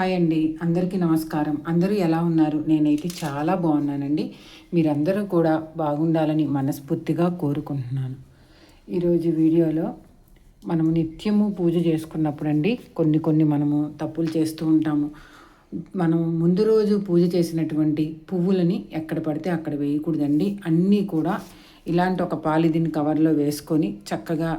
Hi అండి. అందరికీ నమస్కారం. అందరూ ఎలా ఉన్నారు? నేనైతే చాలా బాగున్నానండి. మీరందరూ కూడా బాగుండాలని మనస్ఫూర్తిగా కోరుకుంటున్నాను. ఈరోజు వీడియోలో మనము నిత్యము పూజ చేసుకున్నప్పుడు అండి కొన్ని కొన్ని మనము తప్పులు చేస్తూ ఉంటాము. మనం ముందు రోజు పూజ చేసినటువంటి పువ్వులని ఎక్కడ పడితే అక్కడ వేయకూడదండి. అన్నీ కూడా ఇలాంటి ఒక పాలిథిన్ కవర్లో వేసుకొని చక్కగా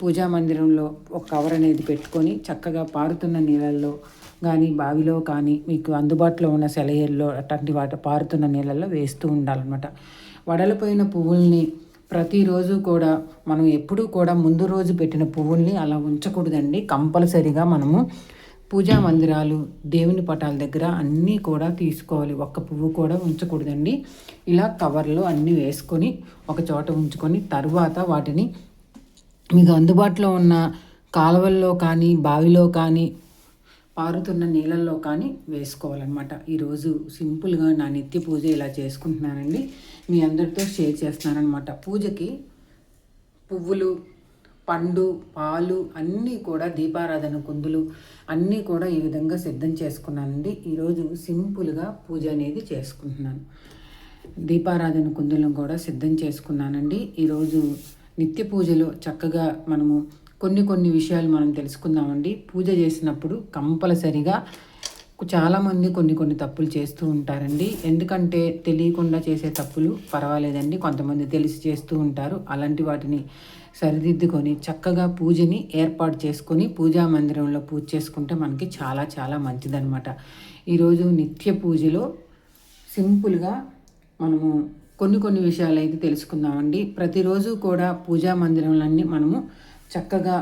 పూజా మందిరంలో ఒక కవర్ అనేది పెట్టుకొని చక్కగా పారుతున్న నీళ్ళల్లో కానీ బావిలో కానీ మీకు అందుబాటులో ఉన్న సెలయేరులో అట్లాంటి వాటి పారుతున్న నీళ్ళల్లో వేస్తూ ఉండాలన్నమాట. వడలిపోయిన పువ్వుల్ని ప్రతిరోజు కూడా మనం ఎప్పుడూ కూడా ముందు రోజు పెట్టిన పువ్వుల్ని అలా ఉంచకూడదండి. కంపల్సరిగా మనము పూజా మందిరాలు దేవుని పటాల దగ్గర అన్నీ కూడా తీసుకోవాలి. ఒక్క పువ్వు కూడా ఉంచకూడదండి. ఇలా కవర్లో అన్నీ వేసుకొని ఒక చోట ఉంచుకొని తర్వాత వాటిని మీకు అందుబాటులో ఉన్న కాలువల్లో కానీ బావిలో కానీ పారుతున్న నీళ్ళల్లో కానీ వేసుకోవాలన్నమాట. ఈరోజు సింపుల్గా నా నిత్య పూజ ఇలా చేసుకుంటున్నానండి. మీ అందరితో షేర్ చేస్తున్నానమాట పూజకి పువ్వులు పండు పాలు అన్నీ కూడా దీపారాధన కుందులు అన్నీ కూడా ఈ విధంగా సిద్ధం చేసుకున్నానండి. ఈరోజు సింపుల్గా పూజ అనేది చేసుకుంటున్నాను. దీపారాధన కుందులను కూడా సిద్ధం చేసుకున్నానండి. ఈరోజు నిత్య పూజలో చక్కగా మనము కొన్ని కొన్ని విషయాలు మనం తెలుసుకుందామండి. పూజ చేసినప్పుడు కంపల్సరిగా చాలామంది కొన్ని కొన్ని తప్పులు చేస్తూ ఉంటారండి. ఎందుకంటే తెలియకుండా చేసే తప్పులు పర్వాలేదండి. కొంతమంది తెలిసి చేస్తూ ఉంటారు. అలాంటి వాటిని సరిదిద్దుకొని చక్కగా పూజని ఏర్పాటు చేసుకొని పూజా మందిరంలో పూజ చేసుకుంటే మనకి చాలా చాలా మంచిదనమాట ఈరోజు నిత్య పూజలో సింపుల్గా మనము కొన్ని కొన్ని విషయాలు అయితే తెలుసుకుందామండి. ప్రతిరోజు కూడా పూజా మందిరంలన్నీ మనము చక్కగా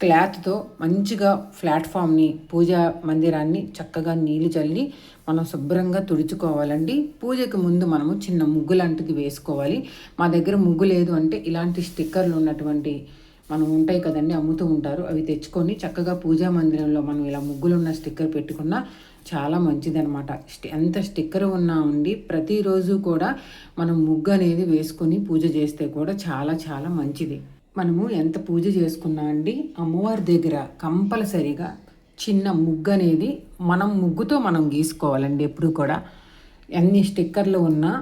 క్లాత్తో మంచిగా ప్లాట్ఫామ్ని పూజా మందిరాన్ని చక్కగా నీళ్ళు చల్లి మనం శుభ్రంగా తుడుచుకోవాలండి. పూజకు ముందు మనము చిన్న ముగ్గు లాంటిది వేసుకోవాలి. మా దగ్గర ముగ్గు లేదు అంటే ఇలాంటి స్టిక్కర్లు ఉన్నటువంటి మనం ఉంటాయి కదండి అమ్ముతూ ఉంటారు. అవి తెచ్చుకొని చక్కగా పూజా మందిరంలో మనం ఇలా ముగ్గులు ఉన్న స్టిక్కర్ పెట్టుకున్నా చాలా మంచిదనమాట ఎంత స్టిక్కర్ ఉన్నా ఉండి ప్రతిరోజు కూడా మనం ముగ్గు అనేది వేసుకొని పూజ చేస్తే కూడా చాలా చాలా మంచిది. మనము ఎంత పూజ చేసుకున్నా అండి అమ్మవారి దగ్గర కంపల్సరీగా చిన్న ముగ్గు అనేది మనం ముగ్గుతో మనం గీసుకోవాలండి ఎప్పుడు కూడా. ఎన్ని స్టిక్కర్లు ఉన్నా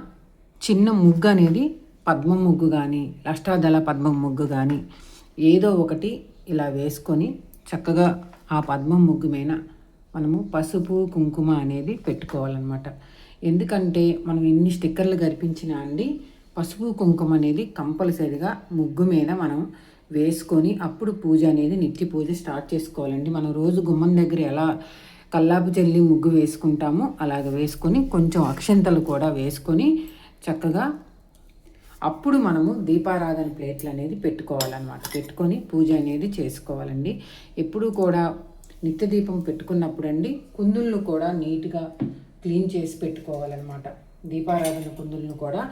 చిన్న ముగ్గు అనేది పద్మ ముగ్గు కానీ అష్టాదళ పద్మ ముగ్గు కానీ ఏదో ఒకటి ఇలా వేసుకొని చక్కగా ఆ పద్మ ముగ్గు మీద మనము పసుపు కుంకుమ అనేది పెట్టుకోవాలన్నమాట. ఎందుకంటే మనం ఎన్ని స్టిక్కర్లు గరిపించినా అండి పసుపు కుంకుమ అనేది కంపల్సరిగా ముగ్గు మీద మనం వేసుకొని అప్పుడు పూజ అనేది నిత్య పూజ స్టార్ట్ చేసుకోవాలండి. మనం రోజు గుమ్మం దగ్గర ఎలా కల్లాపు చెల్లి ముగ్గు వేసుకుంటామో అలాగ వేసుకొని కొంచెం అక్షంతలు కూడా వేసుకొని చక్కగా అప్పుడు మనము దీపారాధన ప్లేట్లు అనేది పెట్టుకోవాలన్నమాట. పెట్టుకొని పూజ అనేది చేసుకోవాలండి. ఎప్పుడు కూడా నిత్య దీపం పెట్టుకున్నప్పుడు అండి కుందుళ్ళు కూడా నీట్గా క్లీన్ చేసి పెట్టుకోవాలన్నమాట. దీపారాధన కుందులను కూడా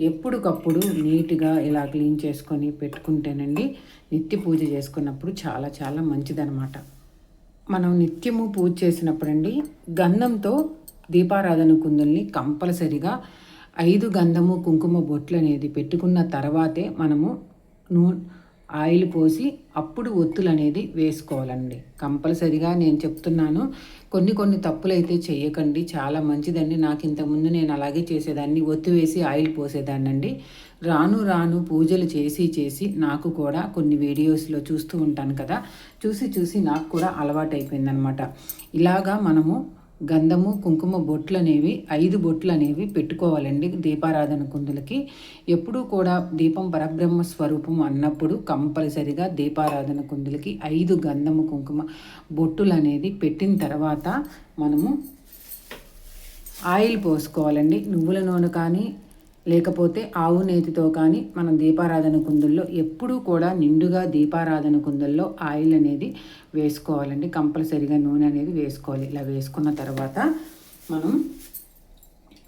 ఎప్పటికప్పుడు నీట్గా ఇలా క్లీన్ చేసుకొని పెట్టుకుంటేనండి నిత్య పూజ చేసుకున్నప్పుడు చాలా చాలా మంచిదనమాట మనం నిత్యము పూజ చేసినప్పుడండి గంధంతో దీపారాధన కుందుల్ని కంపల్సరిగా ఐదు గంధము కుంకుమ బొట్లు అనేది పెట్టుకున్న తర్వాతే మనము నూ ఆయిల్ పోసి అప్పుడు ఒత్తులు అనేది వేసుకోవాలండి. కంపల్సరిగా నేను చెప్తున్నాను కొన్ని కొన్ని తప్పులు అయితే చేయకండి చాలా మంచిదండి. నాకు ఇంతకుముందు నేను అలాగే చేసేదాన్ని ఒత్తి వేసి ఆయిల్ పోసేదాన్ని అండి రాను రాను పూజలు చేసి చేసి నాకు కూడా కొన్ని వీడియోస్లో చూస్తూ ఉంటాను కదా చూసి చూసి నాకు కూడా అలవాటు అయిపోయిందనమాట ఇలాగా మనము గంధము కుంకుమ బొట్లు అనేవి ఐదు బొట్లు అనేవి పెట్టుకోవాలండి దీపారాధన కుందులకి. ఎప్పుడూ కూడా దీపం పరబ్రహ్మ స్వరూపం అన్నప్పుడు కంపల్సరిగా దీపారాధన కుందులకి ఐదు గంధము కుంకుమ బొట్టులు అనేది పెట్టిన తర్వాత మనము ఆయిల్ పోసుకోవాలండి. నువ్వుల నూనె కానీ లేకపోతే ఆవు నేతితో కానీ మనం దీపారాధన కుందుల్లో ఎప్పుడూ కూడా నిండుగా దీపారాధన కుందుల్లో ఆయిల్ అనేది వేసుకోవాలండి. కంపల్సరీగా నూనె అనేది వేసుకోవాలి. ఇలా వేసుకున్న తర్వాత మనం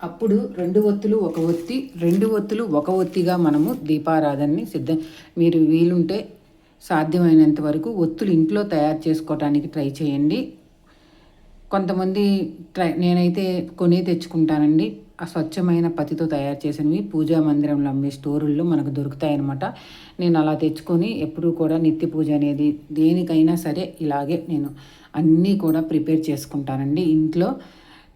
అప్పుడు రెండు ఒత్తులు ఒక ఒత్తి రెండు ఒత్తులు ఒక ఒత్తిగా మనము దీపారాధనని సిద్ధం మీరు వీలుంటే సాధ్యమైనంత వరకు ఒత్తులు ఇంట్లో తయారు చేసుకోవటానికి ట్రై చేయండి. కొంతమంది ట్రై నేనైతే కొని తెచ్చుకుంటానండి. స్వచ్ఛమైన పతితో తయారు చేసినవి పూజా మందిరంలో అమ్మే స్టోరుల్లో మనకు దొరుకుతాయన్నమాట. నేను అలా తెచ్చుకొని ఎప్పుడూ కూడా నిత్య పూజ అనేది దేనికైనా సరే ఇలాగే నేను అన్నీ కూడా ప్రిపేర్ చేసుకుంటానండి. ఇంట్లో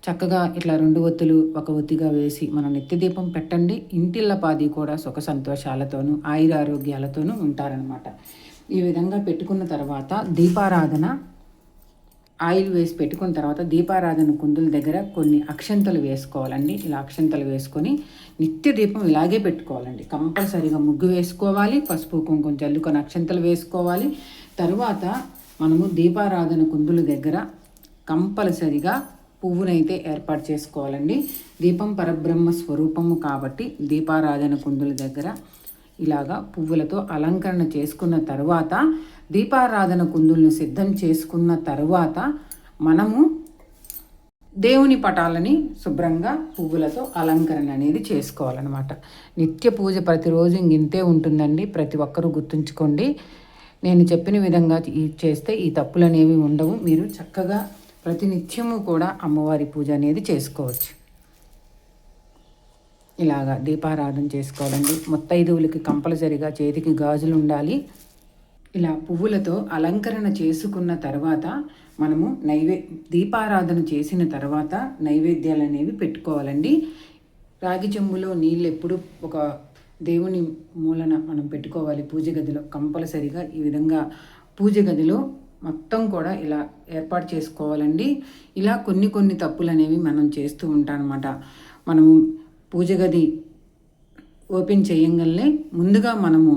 చక్కగా ఇట్లా రెండు ఒత్తులు ఒక ఒత్తిగా వేసి మనం నిత్య దీపం పెట్టండి. ఇంటిల్లపాది కూడా సుఖ సంతోషాలతోనూ ఆయురారోగ్యాలతోనూ ఉంటారనమాట ఈ విధంగా పెట్టుకున్న తర్వాత దీపారాధన ఆయిల్ వేసి పెట్టుకున్న తర్వాత దీపారాధన కుందుల దగ్గర కొన్ని అక్షంతలు వేసుకోవాలండి. ఇలా అక్షంతలు వేసుకొని నిత్య దీపం ఇలాగే పెట్టుకోవాలండి. కంపల్సరీగా ముగ్గు వేసుకోవాలి పసుపు కుంకుమ చల్లుకొని అక్షంతలు వేసుకోవాలి. తర్వాత మనము దీపారాధన కుందుల దగ్గర కంపల్సరిగా పువ్వునైతే ఏర్పాటు చేసుకోవాలండి. దీపం పరబ్రహ్మ స్వరూపము కాబట్టి దీపారాధన కుందుల దగ్గర ఇలాగా పువ్వులతో అలంకరణ చేసుకున్న తర్వాత దీపారాధన కుందులను సిద్ధం చేసుకున్న తరువాత మనము దేవుని పటాలని శుభ్రంగా పువ్వులతో అలంకరణ అనేది చేసుకోవాలన్నమాట. నిత్య పూజ ప్రతిరోజు ఇంతే ఉంటుందండి. ప్రతి ఒక్కరూ గుర్తుంచుకోండి. నేను చెప్పిన విధంగా చేస్తే ఈ తప్పులు అనేవి ఉండవు. మీరు చక్కగా ప్రతినిత్యము కూడా అమ్మవారి పూజ అనేది చేసుకోవచ్చు. ఇలాగా దీపారాధన చేసుకోవాలండి. మొత్తైదువులకి కంపల్సరిగా చేతికి గాజులు ఉండాలి. ఇలా పువ్వులతో అలంకరణ చేసుకున్న తర్వాత మనము నైవే దీపారాధన చేసిన తర్వాత నైవేద్యాలు అనేవి పెట్టుకోవాలండి. రాగి చెంబులో నీళ్ళు ఎప్పుడు ఒక దేవుని మూలన మనం పెట్టుకోవాలి. పూజ గదిలో కంపల్సరిగా ఈ విధంగా పూజ గదిలో మొత్తం కూడా ఇలా ఏర్పాటు చేసుకోవాలండి. ఇలా కొన్ని కొన్ని తప్పులు అనేవి మనం చేస్తూ ఉంటాం అనమాట మనము పూజ గది ఓపెన్ చేయంగానే ముందుగా మనము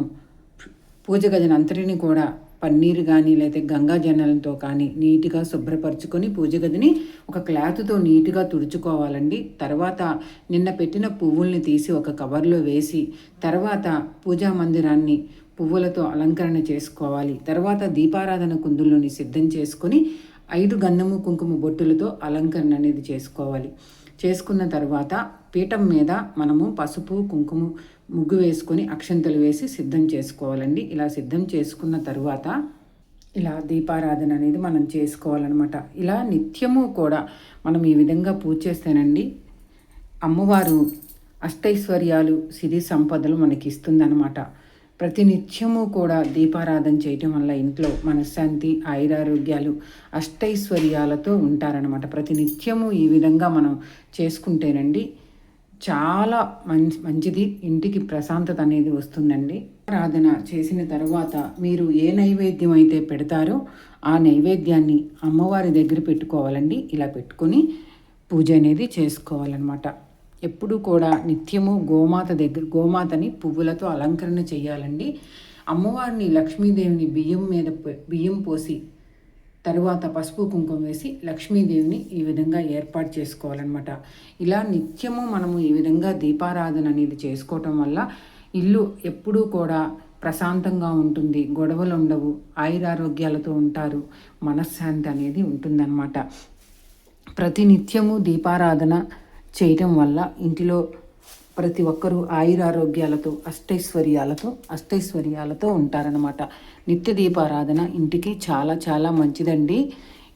పూజ గదిని అంతటిని కూడా పన్నీరు కానీ లేదా గంగా జనాలతో కానీ నీట్గా శుభ్రపరచుకొని పూజ గదిని ఒక క్లాత్తో నీట్గా తుడుచుకోవాలండి. తర్వాత నిన్న పెట్టిన పువ్వుల్ని తీసి ఒక కవర్లో వేసి తర్వాత పూజా మందిరాన్ని పువ్వులతో అలంకరణ చేసుకోవాలి. తర్వాత దీపారాధన కుందుల్లోని సిద్ధం చేసుకొని ఐదు గంధము కుంకుమ బొట్టులతో అలంకరణ అనేది చేసుకోవాలి. చేసుకున్న తర్వాత పీఠం మీద మనము పసుపు కుంకుమ ముగ్గు వేసుకొని అక్షంతలు వేసి సిద్ధం చేసుకోవాలండి. ఇలా సిద్ధం చేసుకున్న తర్వాత ఇలా దీపారాధన అనేది మనం చేసుకోవాలన్నమాట. ఇలా నిత్యము కూడా మనం ఈ విధంగా పూజ చేస్తేనండి అమ్మవారు అష్టైశ్వర్యాలు సిరి సంపదలు మనకి ఇస్తుందన్నమాట ప్రతినిత్యము కూడా దీపారాధన చేయటం వల్ల ఇంట్లో మనశ్శాంతి ఆయురారోగ్యాలు అష్టైశ్వర్యాలతో ఉంటారనమాట ప్రతినిత్యము ఈ విధంగా మనం చేసుకుంటేనండి చాలా మంచి మంచిది. ఇంటికి ప్రశాంతత అనేది వస్తుందండి. ఆరాధన చేసిన తర్వాత మీరు ఏ నైవేద్యం అయితే పెడతారో ఆ నైవేద్యాన్ని అమ్మవారి దగ్గర పెట్టుకోవాలండి. ఇలా పెట్టుకొని పూజ అనేది చేసుకోవాలన్నమాట. ఎప్పుడు కూడా నిత్యము గోమాత దగ్గర గోమాతని పువ్వులతో అలంకరణ చేయాలండి. అమ్మవారిని లక్ష్మీదేవిని బియ్యం మీద బియ్యం పోసి తరువాత పసుపు కుంకుమ వేసి లక్ష్మీదేవిని ఈ విధంగా ఏర్పాటు చేసుకోవాలన్నమాట. ఇలా నిత్యము మనము ఈ విధంగా దీపారాధన అనేది చేసుకోవటం వల్ల ఇల్లు ఎప్పుడూ కూడా ప్రశాంతంగా ఉంటుంది గొడవలు ఉండవు ఆయురారోగ్యాలతో ఉంటారు మనశ్శాంతి అనేది ఉంటుందన్నమాట. ప్రతినిత్యము దీపారాధన చేయటం వల్ల ఇంటిలో ప్రతి ఒక్కరూ ఆయురారోగ్యాలతో అష్టైశ్వర్యాలతో అష్టైశ్వర్యాలతో ఉంటారనమాట నిత్య దీపారాధన ఇంటికి చాలా చాలా మంచిదండి.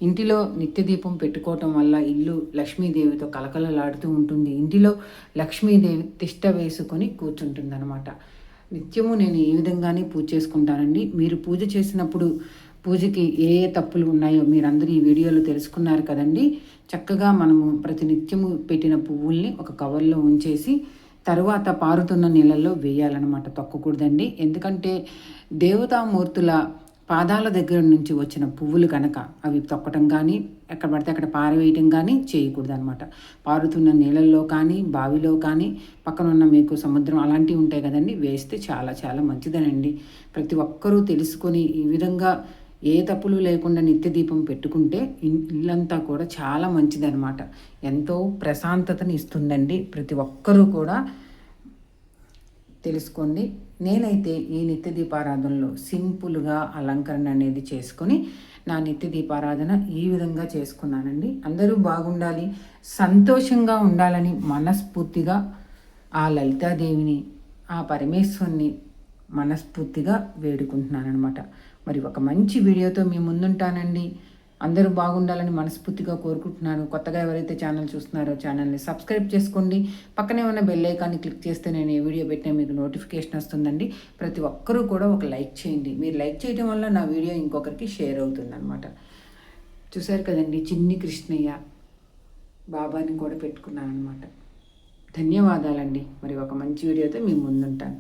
ఇంటిలో నిత్య దీపం పెట్టుకోవటం వల్ల ఇల్లు లక్ష్మీదేవితో కలకలలాడుతూ ఉంటుంది. ఇంటిలో లక్ష్మీదేవి తిష్ట వేసుకొని కూర్చుంటుందన్నమాట. నిత్యము నేను ఏ విధంగానే పూజ చేసుకుంటానండి. మీరు పూజ చేసినప్పుడు పూజకి ఏ ఏ తప్పులు ఉన్నాయో మీరందరూ ఈ వీడియోలో తెలుసుకున్నారు కదండి. చక్కగా మనము ప్రతి నిత్యము పెట్టిన పువ్వుల్ని ఒక కవర్లో ఉంచేసి తరువాత పారుతున్న నీళ్ళల్లో వేయాలన్నమాట. తొక్కకూడదండి. ఎందుకంటే దేవతామూర్తుల పాదాల దగ్గర నుంచి వచ్చిన పువ్వులు కనుక అవి తొక్కటం కానీ ఎక్కడ పడితే అక్కడ పారవేయటం కానీ చేయకూడదు అనమాట పారుతున్న నీళ్ళల్లో కానీ బావిలో కానీ పక్కన ఉన్న మీకు సముద్రం అలాంటివి ఉంటాయి కదండి వేస్తే చాలా చాలా మంచిదనండి. ప్రతి ఒక్కరూ తెలుసుకొని ఈ విధంగా ఏ తప్పులు లేకుండా నిత్య దీపం పెట్టుకుంటే ఇల్లంతా కూడా చాలా మంచిదనమాట ఎంతో ప్రశాంతతని ఇస్తుందండి ప్రతి ఒక్కరూ కూడా తెలుసుకోండి. నేనైతే ఈ నిత్య దీపారాధనలో సింపుల్గా అలంకరణ అనేది చేసుకొని నా నిత్య దీపారాధన ఈ విధంగా చేసుకున్నానండి. అందరూ బాగుండాలి సంతోషంగా ఉండాలని మనస్ఫూర్తిగా ఆ లలితాదేవిని ఆ పరమేశ్వరుని మనస్ఫూర్తిగా వేడుకుంటున్నాను అనమాట మరి ఒక మంచి వీడియోతో మీ ముందుంటానండి. అందరూ బాగుండాలని మనస్ఫూర్తిగా కోరుకుంటున్నాను. కొత్తగా ఎవరైతే ఛానల్ చూస్తున్నారో ఛానల్ని సబ్స్క్రైబ్ చేసుకోండి. పక్కనే ఉన్న బెల్ ఐకాన్ని క్లిక్ చేస్తే నేను ఏ వీడియో పెట్టినా మీకు నోటిఫికేషన్ వస్తుందండి. ప్రతి ఒక్కరూ కూడా ఒక లైక్ చేయండి. మీరు లైక్ చేయడం వల్ల నా వీడియో ఇంకొకరికి షేర్ అవుతుందన్నమాట. చూశారు కదండి చిన్ని కృష్ణయ్య బాబాని కూడా పెట్టుకున్నాను అనమాట ధన్యవాదాలండి. మరి ఒక మంచి వీడియోతో మీ ముందుంటాను.